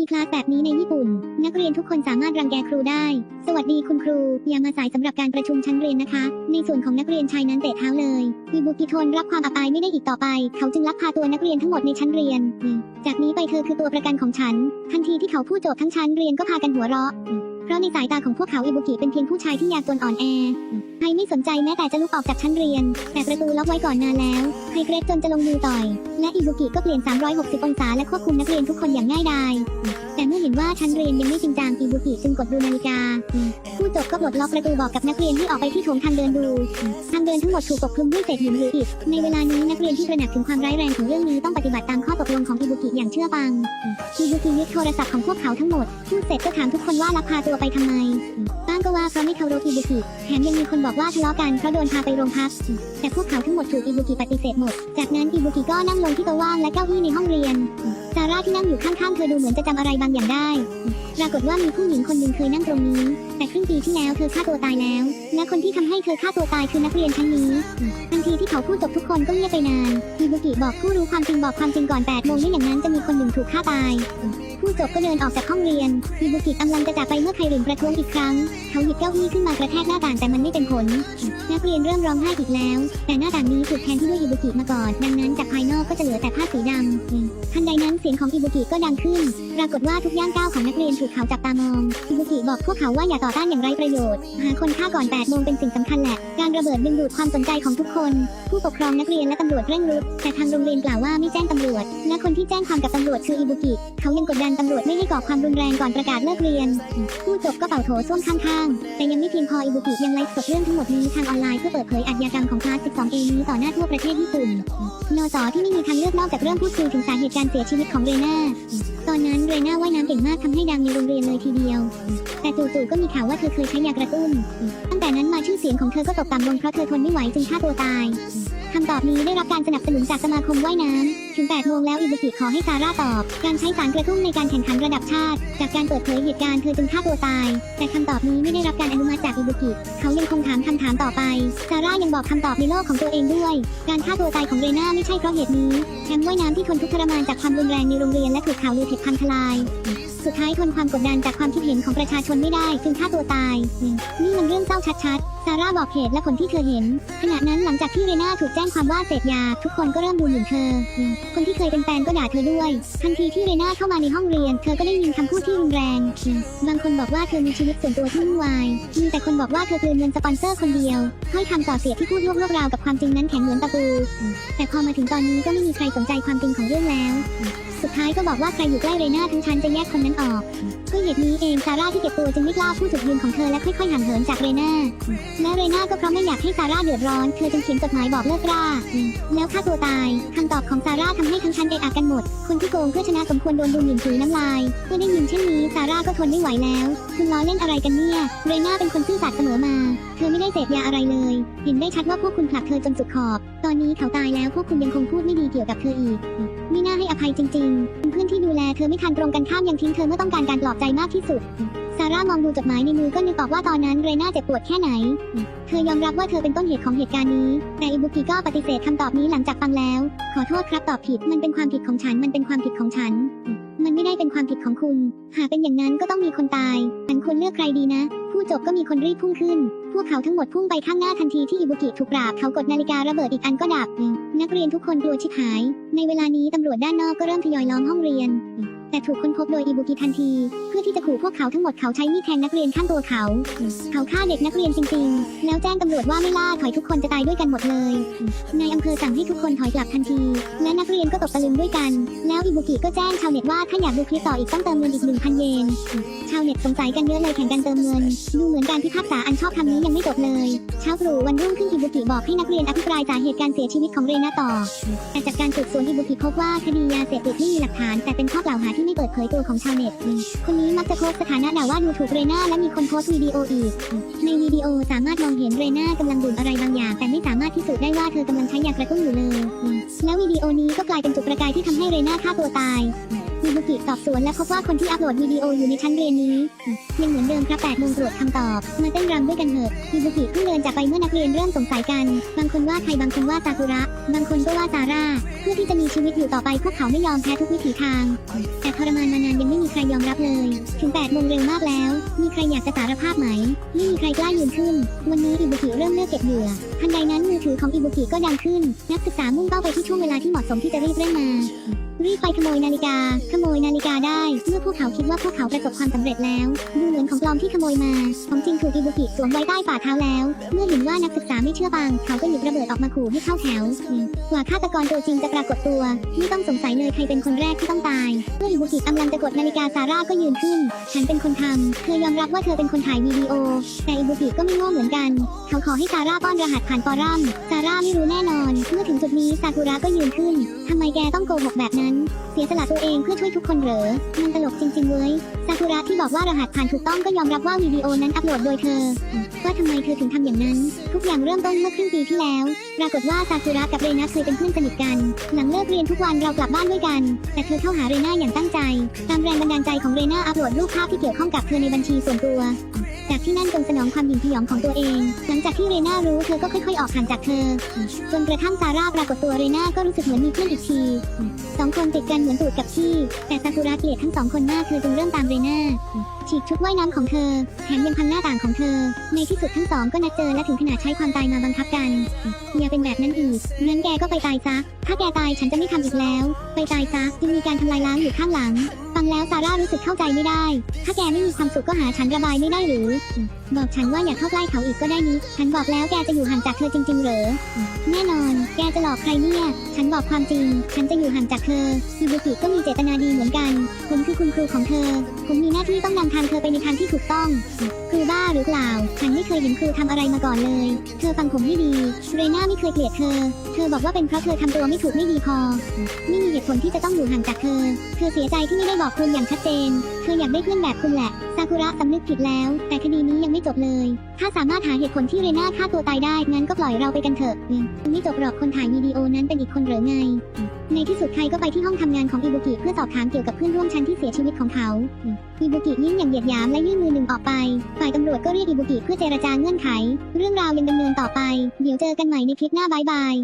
มีคลาสแบบนี้ในญี่ปุ่น นักเรียนทุกคนสามารถรังแกครูได้ สวัสดีคุณครู อย่ามาสายสำหรับการประชุมชั้นเรียนนะคะ ในส่วนของนักเรียนชายนั้นเตะเท้าเลยอิบุกิทนรับความอับอายไม่ได้อีกต่อไป เขาจึงลักพาตัวนักเรียนทั้งหมดในชั้นเรียน จากนี้ไปเธอคือตัวประกันของฉัน ทันทีที่เขาพูดจบทั้งชั้นเรียนก็พากันหัวเราะ เพราะในสายตาของพวกเขาอิบุกิเป็นเพียงผู้ชายที่ยากจนอ่อนแอ ใครไม่สนใจแม้แต่จะลุกออกจากชั้นเรียน แต่ประตูล็อกไว้ก่อนนานแล้วไฮเกรดจนจะลงมือต่อย และอิบุกิก็เปลี่ยน 360 องศาและควบคุมนักเรียนทุกคนอย่างง่ายดาย แต่เมื่อเห็นว่าชั้นเรียนยังไม่จริงจังอิบุกิจึงกดดูนาฬิกา ผู้จบก็ปลดล็อกประตูบอกกับนักเรียนให้ออกไปที่โถงทางเดินดู ทางเดินทั้งหมดถูกปกคลุมด้วยเศษหินหรืออิฐ ในเวลานี้นักเรียนที่ตระหนักถึงความร้ายแรงของเรื่องนี้ต้องปฏิบัติตามข้อตกลงของอิบุกิอย่างเชื่อฟัง อิบุกิยึดโทรศัพท์ของพวกเขาทั้งหมดพูดเสร็จก็ถามทุกคนว่าลักพาตัวไปทำไมบ้างก็ว่าเพราะไม่เคารพอิบุกิ แถมยังมีคนบอกว่าทะเลาะกันเพราะโดนพาไปโรงพัก แต่พวกเขาทั้งหมดถูกอิบุกิปฏิเสธหมด จากนั้นอิบุกิก็นั่งลงที่โต๊ะว่างและเก้าอี้ในห้องเรียน ซาร่าที่นั่งอยู่ข้างๆเธอดูเหมือนจะจำอะไรบางอย่างได้ ปรากฏว่ามีผู้หญิงคนหนึ่งเคยนั่งตรงนี้ แต่ครึ่งปีที่แล้วเธอฆ่าตัวตายแล้ว และคนที่ทำให้เธอฆ่าตัวตายคือนักเรียนชั้นนี้ ทันทีที่เขาพูดจบทุกคนก็เงียบไปนานอิบุกิบอกผู้รู้ความจริงบอกความจริงก่อน8โมงไม่อย่างนั้นจะมีคนหนึ่งถูกฆ่าตายผู้จบก็เดินออกจากห้องเรียนอิบุกิกำลังจะจากไปเมื่อใครหลิมประท้วงอีกครั้ง เขาหยิบเก้าอี้ขึ้นมากระแทกหน้าต่างแต่มันไม่เป็นผล นักเรียนเริ่มร้องไห้อีกแล้ว แต่หน้าต่างนี้ถูกแทนที่ด้วยอิบุกิมาก่อน ดังนั้นจากภายนอกก็จะเหลือแต่ผ้าสีดำทันใดนั้นเสียงของอิบุกิก็ดังขึ้น ปรากฏว่าทุกย่างก้าวของนักเรียนถูกเขาจับตามอง อิบุกิบอกพวกเขาว่าอย่าต่อต้านอย่างไรประโยชน์ หาคนฆ่าก่อน8โมงเป็นสิ่งสำคัญแหละ การระเบิดดึงดูดความสนใจของทุกคน everyone. ผู้ปกครองนักเรียนและตำรวจเร่งรุดแต่ทางโรงเรียนกล่าวว่าไม่แจ้งตำรวจ และคนที่แจ้งความกับตำรวจคืออิบุกิ เขายังกดดันตำรวจไม่ให้ก่อความรุนแรงก่อนประกาศเลิกเรียน ผู้จบก็เป่าโถส้วมข้างๆ แต่ยังไม่เพียงพออิบุกิยังไลฟ์สดเรื่องทั้งหมดนี้ทางออนไลน์เพื่อเปิดเผยอาชญากรรมของคลาส 12A นี้ต่อหน้าทั่วประเทศญี่ปุ่น นสที่ไม่มีทางเลือกนอกจากเรื่องพูดคุยถึงสาเหตุการเสียชีวิตของเรน่า ตอนนั้นเรน่าว่ายน้ำเก่งมากทำให้ดังในโรงเรียนเลยทีเดียว แต่จู่ๆก็มีข่าวว่าเธอเคยใช้ยากระตุ้น ตั้งแต่นั้นมาชื่อเสียงของเธอก็ตกต่ำลงเพราะเธอทนไม่ไหวจึงฆ่าตัวตาย คำตอบนี้ได้รับการสนับสนุนจากสมาคมว่ายน้ำ ถึง 8 โมงแล้วอิบุกิขอให้ซาร่าตอบ การใช้สารกระตุ้นในการแข่งขันระดับชาติ จากการเปิดเผยเหตุการณ์เธอจึงฆ่าตัวตาย แต่คำตอบนี้ไม่ได้รับการอนุมัติจากอิบุกิ เขายังคงถามคำถามต่อไป ซาร่ายังบอกคำตอบในโลกของตัวเองด้วย การฆ่าตัวตายของเรน่าไม่ใช่เพราะเหตุนี้ แชมป์ว่ายน้ำที่ทนทุกข์ทรมานจากความรุนแรงในโรงเรียนและถูกข่าวลือเท็จพังทลาย สุดท้ายทนความกดดันจากความคิดเห็นของประชาชนไม่ได้จึงฆ่าตัวตาย นี่มันเรื่องเศร้าชัดๆ ซาร่าบอกเหตุและผลที่เธอเห็น ขณะนั้นหลังจากที่เรน่าถูกแจ้งความว่าเสพยา ทุกคนก็เริ่มดูหมิ่นเธอ คนที่เคยเป็นแฟนก็ด่าเธอด้วย ทันทีที่เรน่าเข้ามาในห้องเรียน เธอก็ได้ยินคำพูดที่รุนแรง บางคนบอกว่าเธอมีชีวิตส่วนตัวที่วุ่นวาย มีแต่คนบอกว่าเธอกลืนเงินสปอนเซอร์คนเดียวถ้อยคำต่อเสียที่พูดลวกๆราวกับความจริงนั้นแข็งเหมือนตะปู แต่พอมาถึงตอนนี้ก็ไม่มีใครสนใจความจริงของเรื่องแล้ว สุดท้ายก็บอกว่าใครอยู่ใกล้เรน่าทั้งชั้นจะแยกคนนั้นออกด้วยเหตุนี้เองซาร่าที่เก็บตัวจึงไม่กล้าพูดจุดยืนของเธอและค่อยๆห่างเหินจากเรน่าและเรน่าก็เพราะไม่อยากให้ซาร่าเดือดร้อนเธอจึงเขียนจดหมายบอกเลิกราแล้วฆ่าตัวตายคำตอบของซาร่าทำให้ทั้งชั้นเอะอะกันหมด คนที่โกงเพื่อชนะสมควรโดนดูหมิ่นถือน้ำลายเมื่อได้ยินเช่นนี้ซาร่าก็ทนไม่ไหวแล้วคุณล้อเล่นอะไรกันเนี่ยเรน่าเป็นคนซื่อสัตย์เสมอมา เธอไม่ได้เสพยาอะไรเลย เห็นได้ชัดว่าพวกคุณผลักเธอจนสุดขอบ ตอนนี้เขาตายแล้วพวกคุณยังคงพูดไม่ดีเกี่ยวกับเธออีกไม่น่าให้อภัยจริง ๆ เธอไม่ทันตรงกันข้ามยังทิ้งเธอเมื่อต้องการการปลอบใจมากที่สุด ซาร่ามองดูจดหมายในมือก็นึกออกว่าตอนนั้นเรน่าเจ็บปวดแค่ไหน เธอยอมรับว่าเธอเป็นต้นเหตุของเหตุการณ์นี้ แต่อิบุกิก็ปฏิเสธคำตอบนี้หลังจากฟังแล้ว ขอโทษครับตอบผิด มันเป็นความผิดของฉัน มันเป็นความผิดของฉัน มันไม่ได้เป็นความผิดของคุณ หากเป็นอย่างนั้นก็ต้องมีคนตายฉันควรเลือกใครดีนะ ผู้จบก็มีคนรีบพุ่งขึ้น พวกเขาทั้งหมดพุ่งไปข้างหน้าทันทีที่อิบุกิถูกปราบเขากดนาฬิการะเบิดอีกอันก็ดับ นักเรียนทุกคนกลัวชิบหาย ในเวลานี้ตำรวจด้านนอกก็เริ่มทยอยล้อมห้องเรียน แต่ถูกค้นพบโดยอิบุกิทันที เพื่อที่จะขู่พวกเขาทั้งหมดเขาใช้มีดแทงนักเรียนข้างตัวเขา เขาฆ่าเด็กนักเรียนจริงๆ แล้วแจ้งตำรวจว่าไม่ล่าถอยทุกคนจะตายด้วยกันหมดเลยนายอำเภอสั่งให้ทุกคนถอยกลับทันที และนักเรียนก็ตกตะลึงด้วยกัน แล้วอิบุกิก็แจ้งชาวเน็ตว่าถ้าอยากดูคลิปต่ออีกต้องเติมเงินอีก1,000เยน ชาวเน็ตสงสัยกันเยอะเลยแข่งกันเติมเงิน ดูเหมือนการพิพากษาอันชอบธรรมนี้ยังไม่จบเลย เช้าตรู่วันรุ่งขึ้นอิบุกิบอกให้นักเรียนอภิปรายสาเหตุการเสียชีวิตของเรนาต่อ แต่จากการสืบสวนอิบุกิพบว่าคดียาเสพติดไม่มีหลักฐาน แต่เป็นข้อกล่าวหาที่ไม่เปิดเผยตัวของชาวเน็ต คนนี้มักจะโพสต์สถานะด่าว่าดูถูกเรนาและมีคนโพสต์วิดีโออีก ในวิดีโอสามารถมองเห็นเรนากำลังดื่มอะไรบางอย่าง แต่ไม่สามารถพิสูจน์ได้ว่าเธอกำลังใช้ยากระตุ้นอยู่เลย แล้ววิดีโอนี้ก็กลายเป็นจุดประกายที่ทำให้เรนาฆ่าตัวตาย ในบุกิสอบสวนและพบว่าคนที่อัปโหลดวิดีโออยู่ในชั้นเรียนนี้ ยังเหมือนเดิมครับ8โมงตรวจคำตอบ มาเต้นรำด้วยกันเถอะ อิบุกิเพิ่งเดินจากไปเมื่อนักเรียนเริ่มสงสัยกัน บางคนว่าใครบางคนว่าซากุระ บางคนก็ว่าซาร่า เพื่อที่จะมีชีวิตอยู่ต่อไปพวกเขาไม่ยอมแพ้ทุกวิถีทาง แต่ทรมานมานานยังไม่มีใครยอมรับเลย ถึง8โมงเร็วมากแล้ว มีใครอยากจะสารภาพไหม ไม่มีใครกล้ายืนขึ้น วันนี้อิบุกิเริ่มเลือกเก็บเหยื่อทันใดนั้นมือถือของอิบุกิก็ดังขึ้น นักศึกษามุ่งเป้าไปที่ช่วงเวลาที่เหมาะสมที่จะรีบเร่งมารีบไปขโมยนาฬิกา ขโมยนาฬิกาได้ เมื่อพวกเขาคิดว่าพวกเขาประสบความสำเร็จแล้ว ดูเหมือนของปลอมที่ขโมยมา ของจริงถูกอิบุกิสวมไว้ใต้ฝ่าเท้าแล้ว เมื่อเห็นว่านักศึกษาไม่เชื่อฟัง เขาก็หยิบระเบิดออกมาขู่ให้เข้าแถวกว่าฆาตกรตัวจริงจะปรากฏตัวไม่ต้องสงสัยเลยใครเป็นคนแรกที่ต้องตาย เมื่ออิบุกิกำลังจะกดนาฬิกาซาร่าก็ยืนขึ้น ฉันเป็นคนทำเธอยอมรับว่าเธอเป็นคนถ่ายวิดีโอ แต่อิบุกิก็ไม่ง่เหมือนกัน เขาขอให้ซาร่าป้อนรหัสผ่านฟอรัมซาร่าไม่รู้แน่นอน เมื่อถึงจุดนี้ซากุระก็ยืนขึ้นทำไมแกต้องโกหกแบบนั้น เสียสละตัวเองเพื่อช่วยทุกคนเหรอ มันตลกจริงๆเว้ย ซากุระที่บอกว่ารหัสผ่านถูกต้องก็ยอมรับว่าวิดีโอนั้นอัปโหลดโดยเธอ ว่าทำไมไมเธอถึงทำอย่างนั้น ทุกอย่างเริ่มต้นเมื่อครึ่งปีที่แล้ว ปรากฏว่าซากุระกับเรนาเคยเป็นเพื่อนสนิทกัน หลังเลิกเรียนทุกวันเรากลับบ้านด้วยกัน แต่เธอเข้าหาเรนาอย่างตั้งใจ ตามแรงบันดาลใจของเรนาอัปโหลดรูปภาพที่เกี่ยวข้องกับเธอในบัญชีส่วนตัว จากที่นั่นจงสนองความหยิ่งพยองของตัวเอง หลังจากที่เรน่ารู้เธอก็ค่อยๆออกห่างจากเธอ จนกระทั่งซาร่าปรากฏตัวเรน่าก็รู้สึกเหมือนมีเพื่อนอีกทีสองคนติดกันเหมือนตูดกับที่แต่ซากุระเกลียดทั้งสองคนมากเธอจึงเริ่มตามเรน่าฉีกชุดว่ายน้ำของเธอแถมยังพังหน้าต่างของเธอ ในที่สุดทั้งสองก็นัดเจอและถึงขนาดใช้ความตายมาบังคับกันอย่าเป็นแบบนั้นอีกงั้นแกก็ไปตายซะถ้าแกตายฉันจะไม่ทำอีกแล้ว ไปตายซะยังมีการทำลายล้างอยู่ข้างหลัง แล้วซาร่ารู้สึกเข้าใจไม่ได้ ถ้าแกไม่มีความสุขก็หาฉันระบายไม่ได้หรือ บอกฉันว่าอย่าเข้าใกล้เขาอีกก็ได้นิฉันบอกแล้วแกจะอยู่ห่างจากเธอจริง ๆ เหรอ แน่นอน แกจะหลอกใครเนี่ย ฉันบอกความจริง ฉันจะอยู่ห่างจากเธออิบุกิก็มีเจตนาดีเหมือนกัน ผมคือคุณครูของเธอ ผมมีหน้าที่ต้องนำทางเธอไปในทางที่ถูกต้อง ครูบ้าหรือเปล่า ฉันไม่เคยเห็นครูทำอะไรมาก่อนเลย เธอฟังผมให้ดี เรน่าไม่เคยเกลียดเธอ เธอบอกว่าเป็นเพราะเธอทำตัวไม่ถูกไม่ดีพอ ไม่มีเหตุผลที่จะต้องอยู่ห่างจากเธอ เธอเสียใจที่ไม่ได้บอกคุณอย่างชัดเจนเธออยากได้เพื่อนแบบคุณแหละ ซากุระสำนึกผิดแล้ว แต่คดีนี้ยังไม่จบเลย ถ้าสามารถหาเหตุผลที่เรน่าฆ่าตัวตายได้ งั้นก็ปล่อยเราไปกันเถอะนี่ไม่จบหรอกคนถ่ายวิดีโอนั้นเป็นอีกคนเหรือไง ในที่สุดใครก็ไปที่ห้องทำงานของอิบุกิเพื่อสอบถามเกี่ยวกับเพื่อนร่วมชั้นที่เสียชีวิตของเขา อิบุกิยิ้มอย่างเหยียดหยามและยื่นมือหนึ่งออกไป ฝ่ายตำรวจก็เรียกอิบุกิเพื่อเจรจาเงื่อนไข เรื่องราวยังดำเนินต่อไป เดี๋ยวเจอกันใหม่ในคลิปหน้าบายบาย